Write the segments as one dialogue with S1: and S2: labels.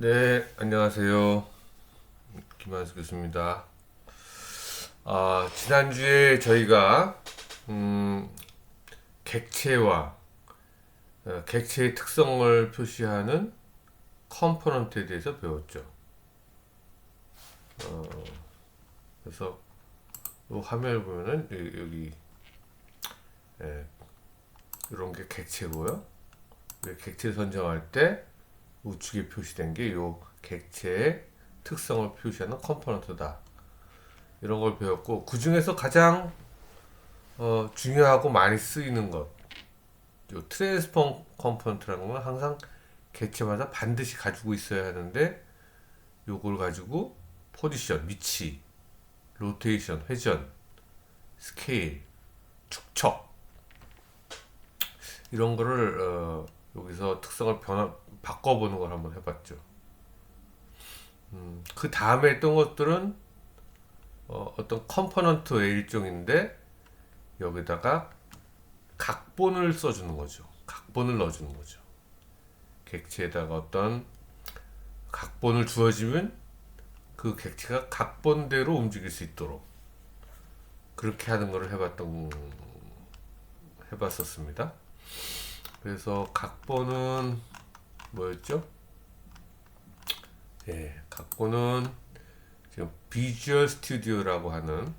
S1: 네, 안녕하세요. 김한수 교수입니다. 아, 지난주에 저희가, 음, 객체와, 어, 객체의 특성을 표시하는 컴포넌트에 대해서 배웠죠. 어, 그래서, 이 화면을 보면은, 여기, 여기 예, 이런 게 객체고요. 이 객체 선정할 때, 우측에 표시된 게요 객체의 특성을 표시하는 컴포넌트다. 이런 걸 배웠고 그 중에서 가장 어, 중요하고 많이 쓰이는 것, 요 트랜스폼 컴포넌트라는 건 항상 객체마다 반드시 가지고 있어야 하는데 요걸 가지고 포지션, 위치, 로테이션, 회전, 스케일, 축척 이런 거를 어, 여기서 특성을 변화 바꿔보는 걸 한번 해봤죠. 음, 그 다음에 했던 것들은 어, 어떤 컴포넌트의 일종인데 여기다가 각본을 써주는 거죠. 각본을 넣어주는 거죠. 객체에다가 어떤 각본을 주어지면 그 객체가 각본대로 움직일 수 있도록 그렇게 하는 거를 해봤던 해봤었습니다. 그래서 각본은 뭐였죠? 예, 각본은 지금 비주얼 스튜디오라고 하는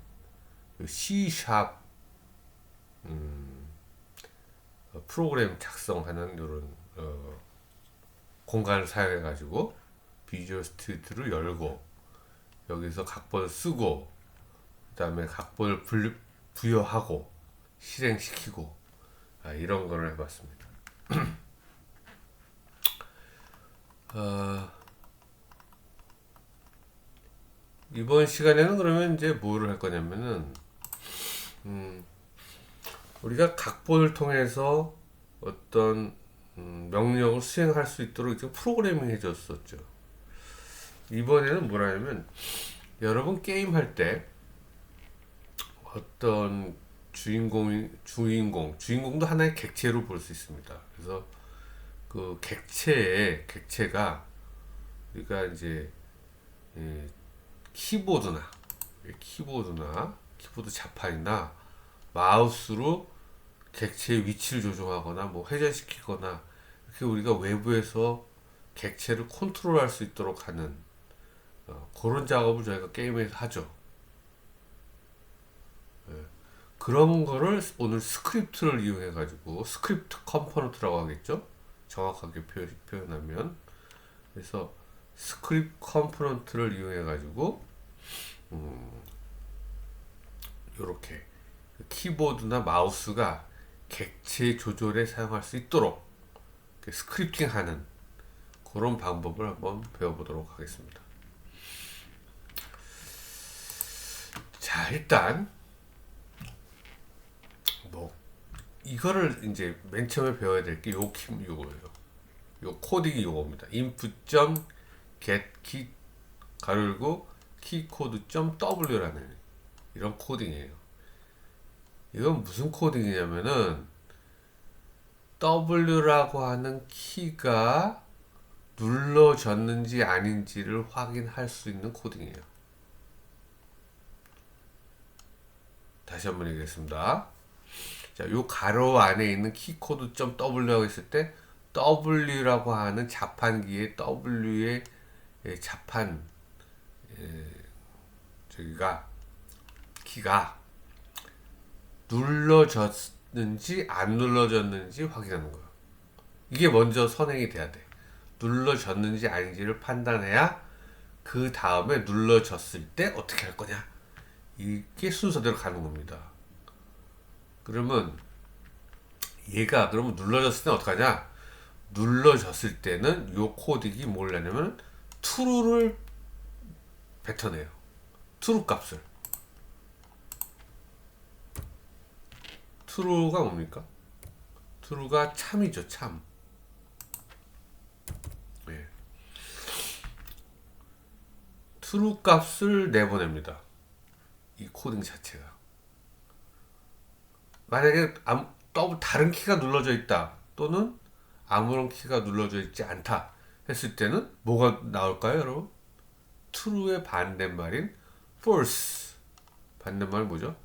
S1: 그 C# 음, 어, 프로그램 작성하는 이런 어, 공간을 사용해 가지고 비주얼 스튜디오를 열고 여기서 각본을 쓰고 그다음에 각본을 부여하고 실행시키고 아, 이런 거를 해봤습니다. 어, 이번 시간에는 그러면 이제 뭐를 할 거냐면은 음, 우리가 각본을 통해서 어떤 음, 명령을 수행할 수 있도록 이제 프로그래밍 해줬었죠. 이번에는 뭐라냐면 여러분 게임 할 때 어떤 주인공이 주인공 주인공도 하나의 객체로 볼 수 있습니다. 그래서 그 객체의 객체가 우리가 이제 예, 키보드나 예, 키보드나 키보드 자판이나 마우스로 객체의 위치를 조정하거나 뭐 회전시키거나 이렇게 우리가 외부에서 객체를 컨트롤할 수 있도록 하는 어, 그런 작업을 저희가 게임에서 하죠. 예, 그런 거를 오늘 스크립트를 이용해 가지고 스크립트 컴포넌트라고 하겠죠. 정확하게 표, 표현하면 그래서 스크립트 컴포넌트를 이용해 가지고 음, 이렇게 키보드나 마우스가 객체 조절에 사용할 수 있도록 스크립팅하는 그런 방법을 한번 배워보도록 하겠습니다. 자 일단 뭐 이거를 이제 맨 처음에 배워야 될 게요키 요거예요. 요 코딩이 요겁니다. input. get key 가르고 키코드 .w라는 이런 코딩이에요. 이건 무슨 코딩이냐면은 W라고 하는 키가 눌러졌는지 아닌지를 확인할 수 있는 코딩이에요. 다시 한번 얘기하겠습니다. 자, 요 가로 안에 있는 키코드 .w라고 했을 때 W라고 하는 자판기의 W의 자판 에, 저기가 키가 눌러졌는지 안 눌러졌는지 확인하는 거예요. 이게 먼저 선행이 돼야 돼. 눌러졌는지 아닌지를 판단해야 그 다음에 눌러졌을 때 어떻게 할 거냐. 이게 순서대로 가는 겁니다. 그러면 얘가 그러면 눌러졌을 때는 어떡하냐? 눌러졌을 때는 요 코딩이 뭘냐면 true를 뱉어내요. true 값을. true가 뭡니까? true가 참이죠, 참. 네. true 값을 내보냅니다. 이 코딩 자체가. 만약에 다른 키가 눌러져 있다 또는 아무런 키가 눌러져 있지 않다 했을 때는 뭐가 나올까요, 여러분? true의 반대말인 false. 반대말 뭐죠?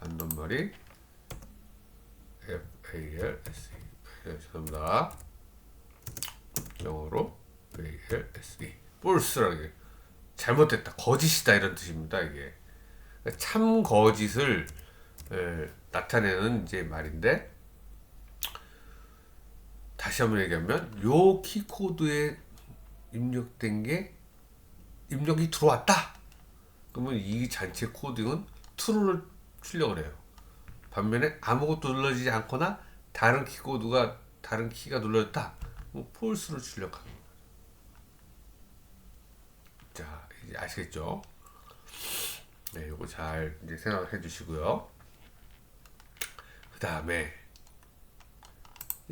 S1: 반대말이 F A L S E. 네, 죄송합니다. 영어로 F A L S E. false라는 게 잘못됐다, 거짓이다 이런 뜻입니다. 이게 참 거짓을 에, 나타내는 이제 말인데 다시 한번 얘기하면 요 키코드에 입력된 게 입력이 들어왔다. 그러면 이 전체 코딩은 true를 출력을 해요. 반면에 아무것도 눌러지지 않거나 다른 키코드가 다른 키가 눌러졌다. 그럼 false를 출력하는 거예요. 자, 이제 아시겠죠? 네, 요거 잘 이제 생각해 주시고요. 그 다음에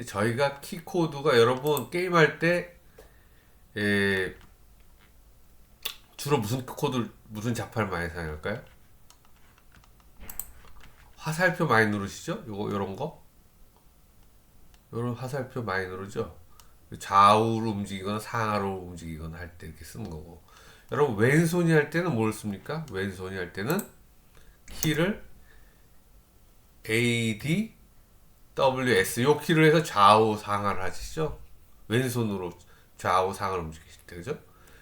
S1: 저희가 키코드가 여러분 게임할 때 예, 주로 무슨 코드 무슨 자판을 많이 사용할까요? 화살표 많이 누르시죠? 요거 요런 거? 요런 화살표 많이 누르죠? 좌우로 움직이거나 상하로 움직이거나 할 때 이렇게 쓰는 거고 여러분 왼손이 할 때는 뭘 씁니까? 왼손이 할 때는 키를 A, D, W, S 요 키를 해서 좌우 상하를 하시죠? 왼손으로 좌우 상하를 움직이실 때 그죠?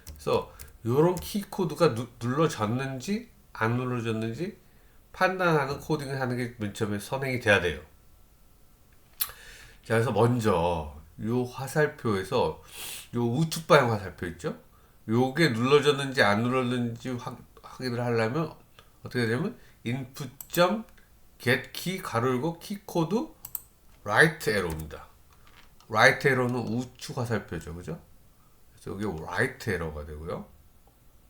S1: 그래서 요런 키 코드가 누, 눌러졌는지 안 눌러졌는지 판단하는 코딩을 하는 게 맨 처음에 선행이 돼야 돼요. 자, 그래서 먼저 요 화살표에서 요 우측 방향 화살표 있죠? 요게 눌러졌는지 안 눌러졌는지 확, 확인을 하려면 어떻게 되냐면 input get 가로 열고 키 코드 right arrow입니다. right arrow는 우측 화살표죠, 그죠? 이게 right arrow가 되고요.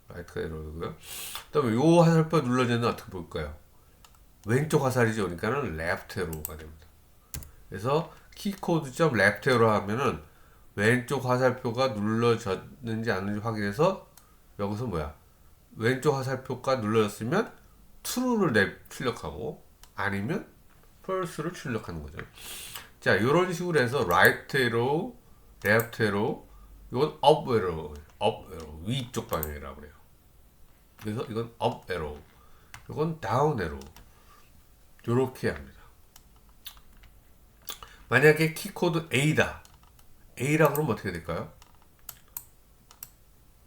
S1: right arrow고요. 그다음에 요 화살표 눌러지는 어떻게 볼까요? 왼쪽 화살이죠, 그러니까는 left arrow가 됩니다. 그래서 키 코드 점 left arrow 하면은 왼쪽 화살표가 눌러졌는지 않는지 확인해서 여기서 뭐야 왼쪽 화살표가 눌러졌으면 true를 내 출력하고 아니면 false를 출력하는 거죠. 자 이런 식으로 해서 right arrow, left arrow, 이건 up arrow, up arrow 위쪽 방향이라고 그래요. 그래서 이건 up arrow, 이건 down arrow 이렇게 합니다. 만약에 키코드 A다. A라 그러면 어떻게 될까요?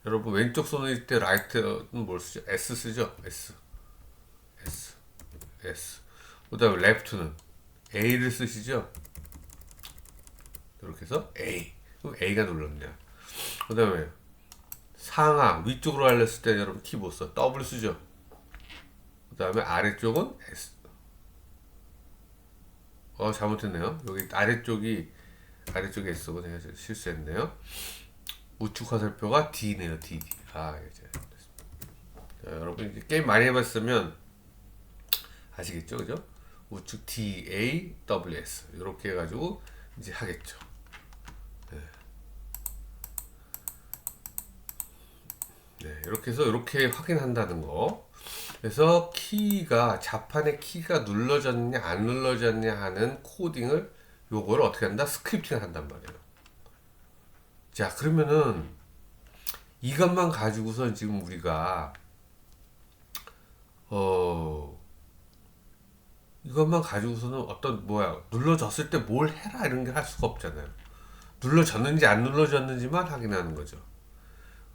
S1: 여러분 왼쪽 손일 때 라이트는 뭘 쓰죠? S 쓰죠? S S S 그 다음에 레프트는 A를 쓰시죠? 이렇게 해서 A 그럼 A가 눌렀냐 그 다음에 상하 위쪽으로 알렸을 때 여러분 키 못 써? W 쓰죠? 그 다음에 아래쪽은 S 어 잘못했네요 여기 아래쪽이 아래쪽에 S고 내가 실수했네요 우측 화살표가 D네요, D. 아, 이제. 자, 여러분, 게임 많이 해봤으면 아시겠죠? 그죠? 우측 D, A, W, S. 이렇게 해가지고 이제 하겠죠. 네. 네, 이렇게 해서 이렇게 확인한다는 거. 그래서 키가, 자판의 키가 눌러졌냐, 안 눌러졌냐 하는 코딩을 요걸 어떻게 한다? 스크립팅 한단 말이에요. 자, 그러면은 이것만 가지고서 지금 우리가 어 이것만 가지고서는 어떤 뭐야 눌러졌을 때 뭘 해라 이런 게 할 수가 없잖아요. 눌러졌는지 안 눌러졌는지만 확인하는 거죠.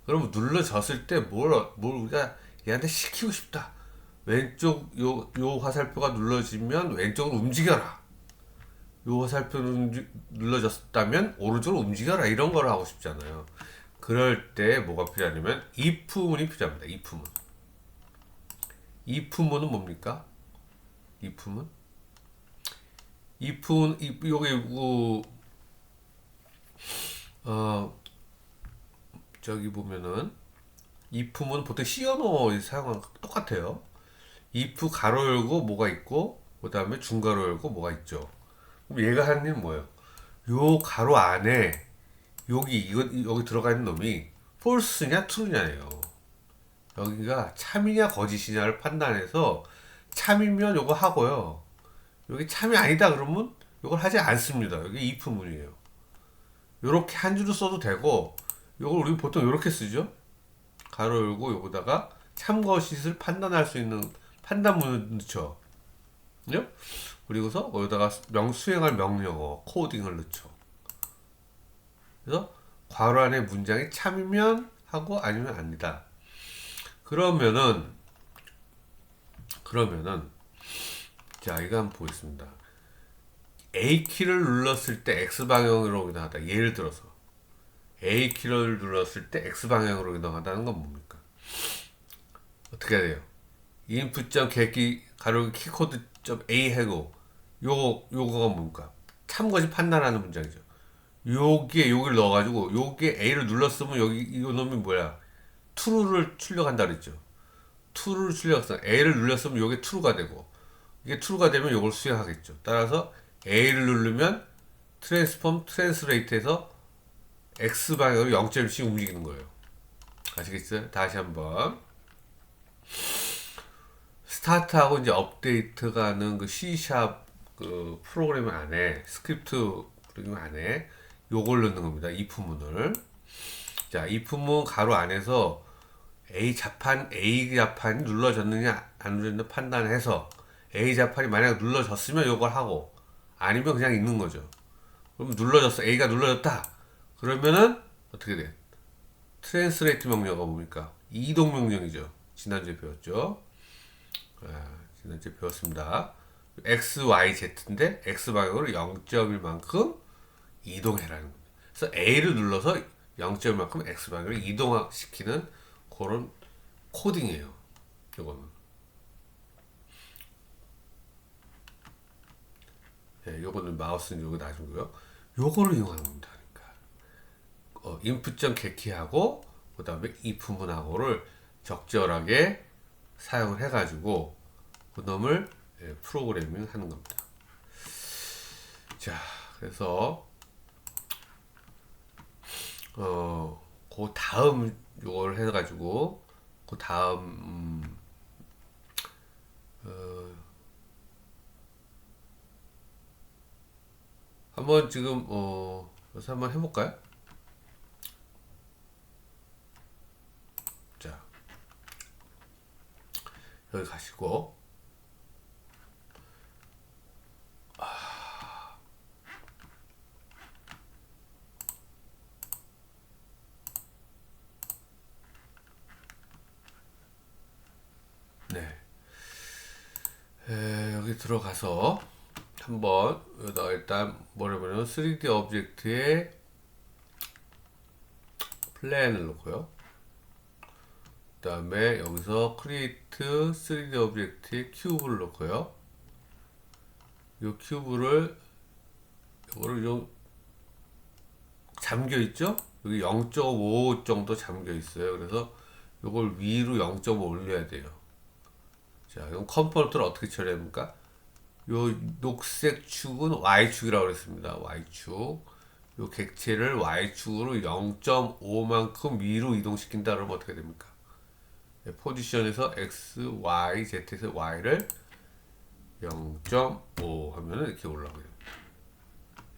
S1: 그러면 눌러졌을 때 뭘뭘 우리가 얘한테 시키고 싶다. 왼쪽 요 요 화살표가 눌러지면 왼쪽으로 움직여라. 요 화살표를 눌러졌다면 오른쪽으로 움직여라 이런 걸 하고 싶잖아요. 그럴 때 뭐가 필요하냐면 if문이 필요합니다. if문. if문은 뭡니까? If문? if문 if 여기 어 저기 보면은 if문 보통 시어노 사용하는 똑같아요. if 가로 열고 뭐가 있고 그 다음에 중가로 열고 뭐가 있죠. 그럼 얘가 하는 일은 뭐예요? 요 가로 안에 여기 이거 여기 들어가 있는 놈이 폴스냐 트루냐예요. 여기가 참이냐 거짓이냐를 판단해서 참이면 요거 하고요. 여기 참이 아니다 그러면 요걸 하지 않습니다. 여기 if문이에요. 요렇게 한 줄로 써도 되고 요걸 우리 보통 요렇게 쓰죠. 가로 열고 요거다가 참고 시을 판단할 수 있는 판단문을 넣죠. 그죠? 그리고서 여기다가 명 수행할 명령어 코딩을 넣죠. 그래서 괄호 안에 문장이 참이면 하고 아니면 아니다. 그러면은 그러면은 자 이거 한번 보겠습니다. A 키를 눌렀을 때 X 방향으로 이동하다. 예를 들어서 A 키를 눌렀을 때 X 방향으로 이동한다는 건 뭡니까? 어떻게 해야 돼요? input 개키 가로 키코드 A 하고 요 요거가 뭡니까? 참고시 판단하는 문장이죠. 여기에 여기를 넣어가지고 여기에 A를 눌렀으면 여기 이 놈이 뭐야? true를 출력한다 그랬죠. True를 출력해서 A를 눌렀으면 여기 true가 되고 이게 true가 되면 이걸 수행하겠죠. 따라서 A를 누르면 트랜스폼 트랜스레이트에서 X 방향으로 0.1씩 움직이는 거예요. 아시겠어요? 다시 한번 스타트하고 이제 업데이트가 하는 그 C샵 그 프로그램 안에 스크립트 프로그램 안에 요걸 넣는 겁니다. if문을. 자, if문 가로 안에서 A 자판, A 자판이 눌러졌느냐, 안 눌렀느냐 판단해서 A 자판이 만약 눌러졌으면 요걸 하고 아니면 그냥 있는 거죠. 그럼 눌러졌어. A가 눌러졌다. 그러면은 어떻게 돼? 트랜스레이트 명령어가 뭡니까? 이동 명령이죠. 지난주에 배웠죠. 아, 지난주에 배웠습니다. X, Y, Z인데 X 방향으로 0.1만큼 이동해라는 겁니다. 그래서 A를 눌러서 0.1만큼 X 방향으로 이동시키는 그런 코딩이에요. 이거는. 네, 요거는 마우스는 요거 놔주고요. 요거를 이용하는 겁니다. 그러니까 어, input 개키하고 그 다음에 if문하고를 적절하게 사용을 해가지고 그놈을 예, 프로그래밍 하는 겁니다. 자, 그래서 어, 그 다음 요걸 해가지고 그 다음 음, 어, 한번 지금 어, 그래서 한번 해볼까요? 자, 여기 가시고 네. 에, 여기 들어가서 한번 여기다 일단 뭐냐면 3D 오브젝트에 플랜을 놓고요. 그 다음에 여기서 크리에이트 3D 오브젝트에 큐브를 놓고요. 이 큐브를 이거를 좀 잠겨 있죠? 여기 0.5 정도 잠겨 있어요. 그래서 이걸 위로 0.5 올려야 돼요. 자, 그럼 컴포넌트를 어떻게 처리합니까? 요 녹색 축은 Y축이라고 그랬습니다. Y축. 요 객체를 Y축으로 0.5만큼 위로 이동시킨다 그러면 어떻게 됩니까? 네, 포지션에서 X, Y, Z에서 Y를 0.5 하면은 이렇게 됩니다.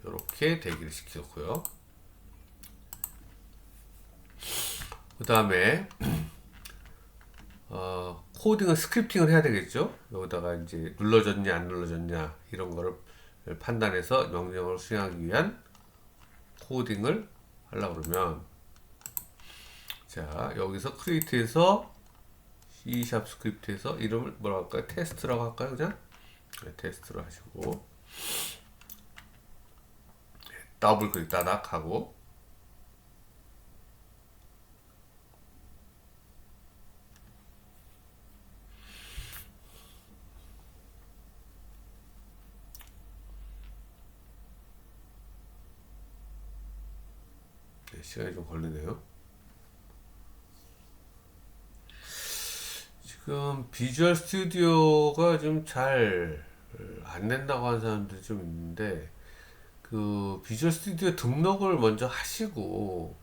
S1: 이렇게 대기를 시켰고요. 그 다음에 어, 코딩을 스크립팅을 해야 되겠죠. 여기다가 이제 눌러졌냐 안 눌러졌냐 이런 거를 판단해서 명령을 수행하기 위한 코딩을 하려고 그러면 자 여기서 크리에이트에서 C# 스크립트에서 이름을 뭐라 할까요? 테스트라고 할까요? 그냥 네, 테스트로 하시고 더블 클릭 따닥 하고 네, 시간이 좀 걸리네요. 지금 비주얼 스튜디오가 좀 잘 안 된다고 하는 사람들이 좀 있는데 그 비주얼 스튜디오 등록을 먼저 하시고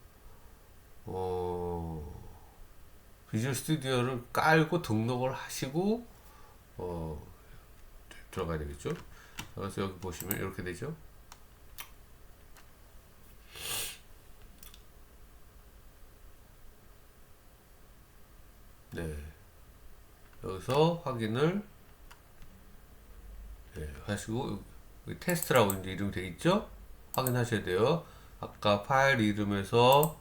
S1: 어 비주얼 스튜디오를 깔고 등록을 하시고 어 들어가야 되겠죠. 그래서 여기 보시면 이렇게 되죠. 네. 여기서 확인을 네, 하시고 여기 테스트라고 이제 이름 되어 있죠? 확인하셔야 돼요. 아까 파일 이름에서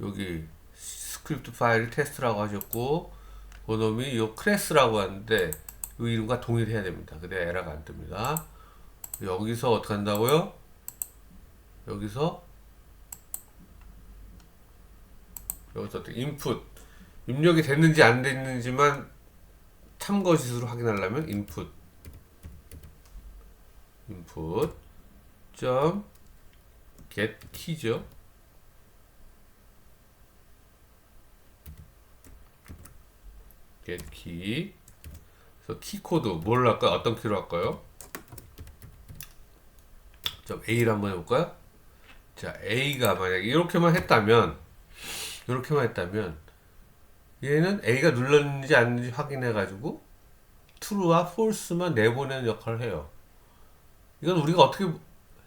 S1: 여기 스크립트 파일이 테스트라고 하셨고 그놈이 요 클래스라고 하는데 이 이름과 동일해야 됩니다. 근데 에러가 안 뜹니다. 여기서 어떻게 한다고요? 여기서 여기서 인풋 입력이 됐는지 안 됐는지만 참거짓으로 확인하려면 인풋 인풋 점 get key죠. get key. 그래서 키 코드 뭘 할까요? 어떤 키로 할까요? 점 A를 한번 해볼까요? 자 A가 만약 이렇게만 했다면 이렇게만 했다면 얘는 A가 눌렀는지 아닌지 확인해 가지고 true와 false만 내보내는 역할을 해요. 이건 우리가 어떻게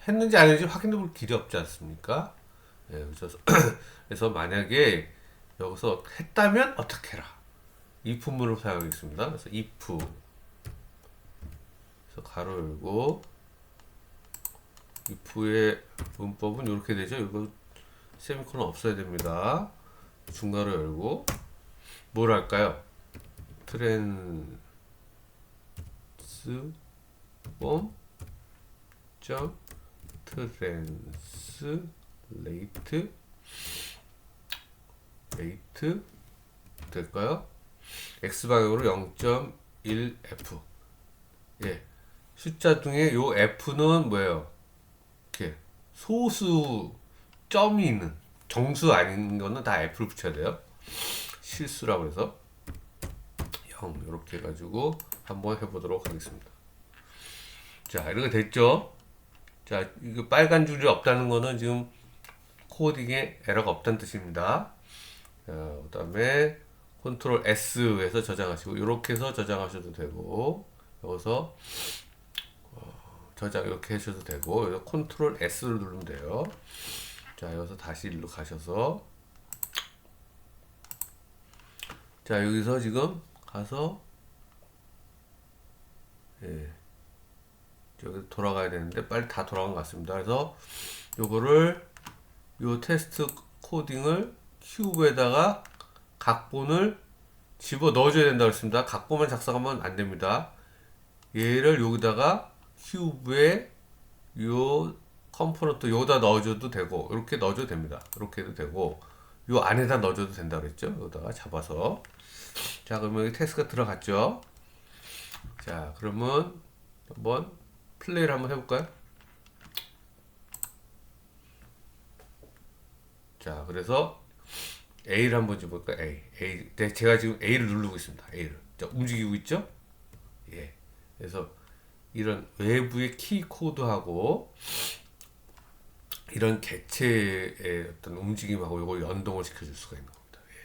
S1: 했는지 안 했는지 확인해 볼 길이 없지 않습니까? 예, 그래서, 그래서 만약에 여기서 했다면 어떻게 해라. if 문을 사용하겠습니다. 그래서 if 그래서 가로 열고 if의 문법은 이렇게 되죠. 이거 세미콜론 없어야 됩니다. 중괄호 열고 뭘 할까요? 트랜스 폼 점 트랜스 레이트 레이트 될까요? x 방향으로 0.1f 예 숫자 중에 요 f는 뭐예요? 이렇게 소수 점이 있는 정수 아닌 거는 다 f를 붙여야 돼요. 실수라고 해서 0 이렇게 해가지고 한번 해보도록 하겠습니다. 자 이렇게 됐죠? 자, 이거 빨간 줄이 없다는 거는 지금 코딩에 에러가 없다는 뜻입니다. 그 다음에 컨트롤 S에서 저장하시고 이렇게 해서 저장하셔도 되고 여기서 어, 저장 이렇게 하셔도 되고 여기서 컨트롤 S를 누르면 돼요. 자, 여기서 다시 일로 가셔서 자, 여기서 지금 가서 예. 여기 돌아가야 되는데 빨리 다 돌아간 것 같습니다. 그래서 요거를 요 테스트 코딩을 큐브에다가 각본을 집어 넣어줘야 된다고 했습니다. 각본만 작성하면 안 됩니다. 얘를 여기다가 큐브에 요 컴포넌트 여기다 넣어줘도 되고 이렇게 넣어줘도 됩니다. 이렇게 해도 되고 요 안에다 넣어줘도 된다 그랬죠. 여기다가 잡아서 자 그러면 여기 테스트가 들어갔죠. 자 그러면 한번 플레이를 한번 해볼까요? 자, 그래서 A를 한번 줘볼까요? A. A. 네, 제가 지금 A를 누르고 있습니다. A를. 자, 움직이고 있죠? 예. 그래서 이런 외부의 키 코드하고 이런 개체의 어떤 움직임하고 이걸 연동을 시켜줄 수가 있는 겁니다. 예.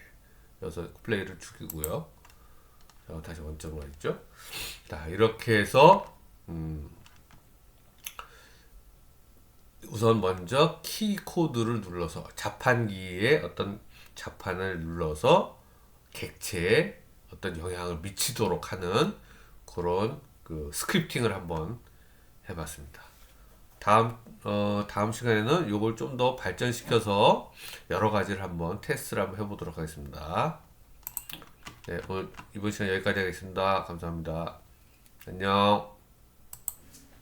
S1: 그래서 플레이를 죽이고요. 자, 다시 원점으로 했죠? 자, 이렇게 해서 음, 우선 먼저 키 코드를 눌러서 자판기에 어떤 자판을 눌러서 객체에 어떤 영향을 미치도록 하는 그런 그 스크립팅을 한번 해봤습니다. 다음 어, 다음 시간에는 이걸 좀 더 발전시켜서 여러 가지를 한번 테스트를 한번 해보도록 하겠습니다. 네, 오늘 이번 시간 여기까지 하겠습니다. 감사합니다. 안녕.